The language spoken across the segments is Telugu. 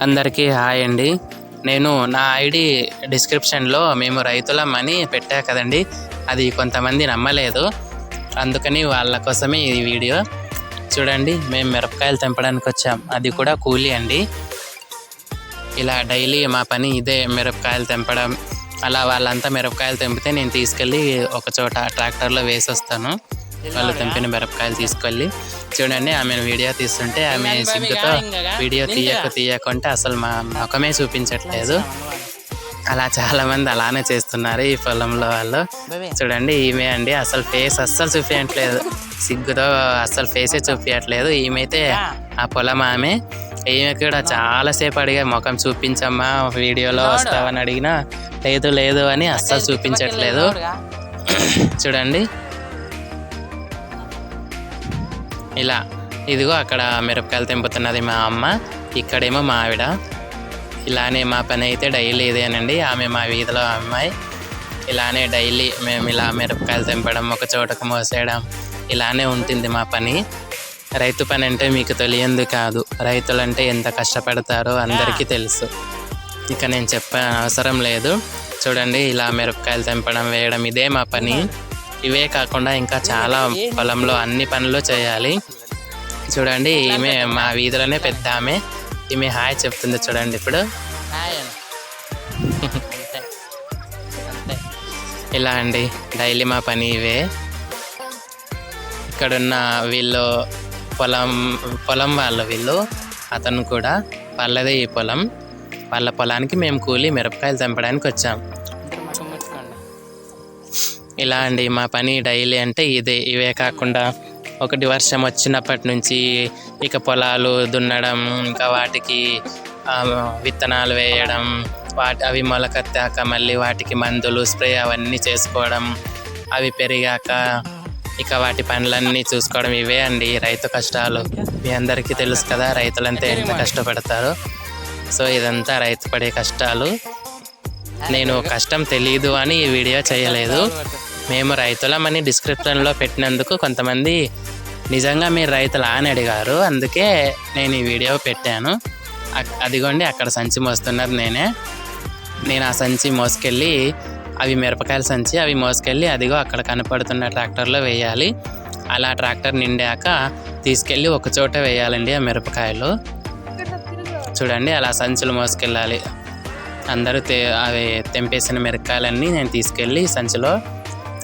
అందరికీ హాయ్ అండి. నేను నా ఐడి డిస్క్రిప్షన్లో మేము రైతులమని పెట్టా కదండి. అది కొంతమంది నమ్మలేదు. అందుకని వాళ్ళ కోసమే ఈ వీడియో. చూడండి మేము మిరపకాయలు తెంపడానికి వచ్చాం. అది కూడా కూలీ అండి. ఇలా డైలీ మా పని ఇదే మిరపకాయలు తెంపడం. అలా వాళ్ళంతా మిరపకాయలు తెంపితే నేను తీసుకెళ్ళి ఒక చోట ట్రాక్టర్లో వేసి వస్తాను వాళ్ళు తెంపిన మిరపకాయలు తీసుకెళ్ళి చూడండి ఆమె వీడియో తీస్తుంటే ఆమె సిగ్గుతో వీడియో తీయక తీయకుంటే అసలు మా ముఖమే చూపించట్లేదు. అలా చాలా మంది. అలానే చేస్తున్నారు ఈ పొలంలో వాళ్ళు. చూడండి ఈమె అండి అసలు ఫేస్ అస్సలు చూపించట్లేదు సిగ్గుతో అస్సలు ఫేసే చూపించట్లేదు ఈమెతే ఆ పొలం ఆమె. ఈమె కూడా చాలాసేపు అడిగా ముఖం చూపించమ్మా వీడియోలో వస్తావని అడిగినా లేదు లేదు అని అస్సలు చూపించట్లేదు. చూడండి ఇలా ఇదిగో అక్కడ మిరపకాయలు తెంపుతున్నది మా అమ్మ ఇక్కడేమో మా ఆవిడ. ఇలానే మా పని అయితే డైలీ ఇదేనండి ఆమె మా వీధిలో అమ్మాయి. ఇలానే డైలీ మేము ఇలా మిరపకాయలు తెంపడం ఒక చోటకు మోసేయడం ఇలానే ఉంటుంది మా పని. రైతు పని అంటే మీకు తెలియంది కాదు. రైతులంటే ఎంత కష్టపడతారో అందరికీ తెలుసు. ఇక నేను చెప్పే అవసరం లేదు. చూడండి ఇలా మిరపకాయలు తెంపడం వేయడం ఇదే మా పని. ఇవే కాకుండా ఇంకా చాలా పొలంలో అన్ని పనులు చేయాలి. చూడండి ఈమె మా వీధిలోనే పెద్ద ఆమె. ఈమె హాయ్ చెప్తుంది చూడండి ఇప్పుడు. ఇలా అండి డైలీ మా పని ఇవే. ఇక్కడున్న వీళ్ళు పొలం పొలం వాళ్ళు వీళ్ళు అతను కూడా వాళ్ళదే ఈ పొలం. వాళ్ళ పొలానికి మేము కూలి మిరపకాయలు తెంపడానికి వచ్చాం. ఇలా అండి మా పని డైలీ అంటే ఇదే ఇవే కాకుండా ఒకటి వర్షం వచ్చినప్పటి నుంచి ఇక పొలాలు దున్నడం ఇంకా వాటికి విత్తనాలు వేయడం వాటి అవి మొలకెత్తాక మళ్ళీ వాటికి మందులు స్ప్రే అవన్నీ చేసుకోవడం అవి పెరిగాక ఇక వాటి పనులన్నీ చూసుకోవడం ఇవే అండి రైతు కష్టాలు. మీ అందరికీ తెలుసు కదా రైతులంతా ఎంత కష్టపడతారో. సో ఇదంతా రైతు పడే కష్టాలు. నేను కష్టం తెలియదు అని ఈ వీడియో చేయలేదు. మేము రైతులమని డిస్క్రిప్షన్లో పెట్టినందుకు కొంతమంది నిజంగా మీరు రైతులా అని అడిగారు. అందుకే నేను ఈ వీడియో పెట్టాను. అక్- అదిగోండి అక్కడ సంచి మోస్తున్నారు నేనే. నేను ఆ సంచి మోసుకెళ్ళి అవి మిరపకాయల సంచి అవి మోసుకెళ్ళి అదిగో అక్కడ కనపడుతున్న ట్రాక్టర్లో వేయాలి. అలా ట్రాక్టర్ నిండాక తీసుకెళ్ళి ఒక చోట వేయాలండి ఆ మిరపకాయలు. చూడండి అలా సంచులు మోసుకెళ్ళాలి. అందరూ తె అవి తెంపేసిన మిరపకాయలన్నీ నేను తీసుకెళ్ళి సంచిలో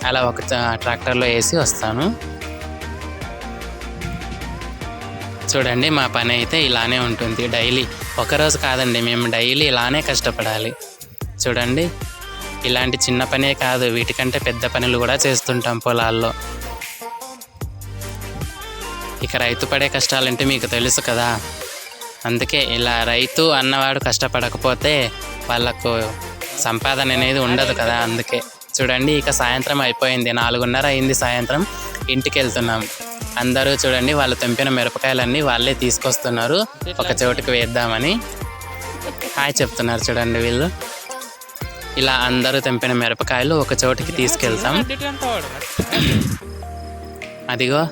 అలా ఒక ట్రాక్టర్లో వేసి వస్తాను. చూడండి మా పని అయితే ఇలానే ఉంటుంది డైలీ. ఒకరోజు కాదండి మేము డైలీ ఇలానే కష్టపడాలి. చూడండి ఇలాంటి చిన్న పనే కాదు వీటికంటే పెద్ద పనులు కూడా చేస్తుంటాం పొలాల్లో. ఇక రైతు పడే కష్టాలంటే మీకు తెలుసు కదా. అందుకే ఇలా రైతు అన్నవాడు కష్టపడకపోతే వాళ్ళకు సంపాదన అనేది ఉండదు కదా అందుకే. చూడండి ఇక సాయంత్రం అయిపోయింది. నాలుగున్నర అయింది సాయంత్రం. ఇంటికి వెళ్తున్నాం అందరూ చూడండి వాళ్ళు తెంపిన మిరపకాయలన్నీ వాళ్ళే తీసుకొస్తున్నారు. ఒక చోటుకు వేద్దామని. హాయ్ చెప్తున్నారు చూడండి వీళ్ళు. ఇలా అందరూ తెంపిన మిరపకాయలు ఒక చోటుకి తీసుకెళ్తాం. అదిగో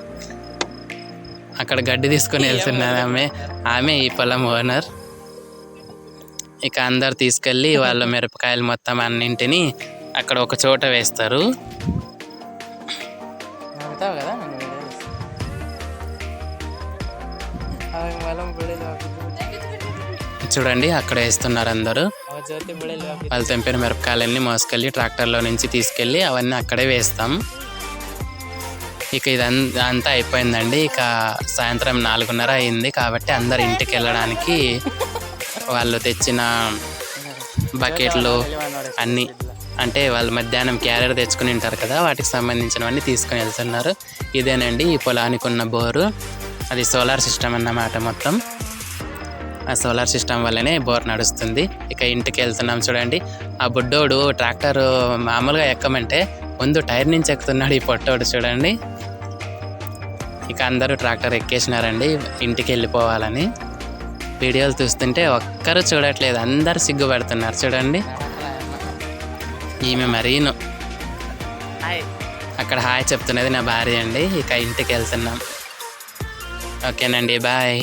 అక్కడ గడ్డి తీసుకొని వెళ్తున్నారు ఆమె. ఆమె ఈ పొలం ఓనర్. ఇక అందరు తీసుకెళ్ళి వాళ్ళ మిరపకాయలు మొత్తం అన్నింటిని అక్కడ ఒక చోట వేస్తారు. చూడండి అక్కడ వేస్తున్నారు అందరూ. వాళ్ళు తెంపిన మిరపకాయలన్నీ మోసుకెళ్ళి ట్రాక్టర్లో నుంచి తీసుకెళ్ళి అవన్నీ అక్కడే వేస్తాం. ఇక ఇదంతా అంతా అయిపోయిందండి. ఇక సాయంత్రం నాలుగున్నర అయింది కాబట్టి అందరు ఇంటికి వెళ్ళడానికి వాళ్ళు తెచ్చిన బకెట్లు అన్నీ అంటే వాళ్ళు మధ్యాహ్నం క్యారియర్ తెచ్చుకుని ఉంటారు కదా వాటికి సంబంధించినవన్నీ తీసుకుని వెళ్తున్నారు. ఇదేనండి ఈ పొలానికి ఉన్న బోరు. అది సోలార్ సిస్టమ్ అన్నమాట మొత్తం. ఆ సోలార్ సిస్టమ్ వల్లనే బోర్ నడుస్తుంది. ఇక ఇంటికి వెళ్తున్నాం చూడండి. ఆ బుడ్డోడు ట్రాక్టర్ మామూలుగా ఎక్కమంటే ముందు టైర్ నుంచి ఎక్కుతున్నాడు ఈ పొట్టోడు చూడండి. ఇక అందరూ ట్రాక్టర్ ఎక్కేసినారండి ఇంటికి వెళ్ళిపోవాలని. వీడియోలు చూస్తుంటే ఒక్కరు చూడట్లేదు అందరు సిగ్గుపడుతున్నారు చూడండి. ఈమె మరీను. అక్కడ హాయ్ చెప్తున్నది నా భార్య అండి. ఇక ఇంటికి వెళ్తున్నాం. ఓకేనండి బాయ్.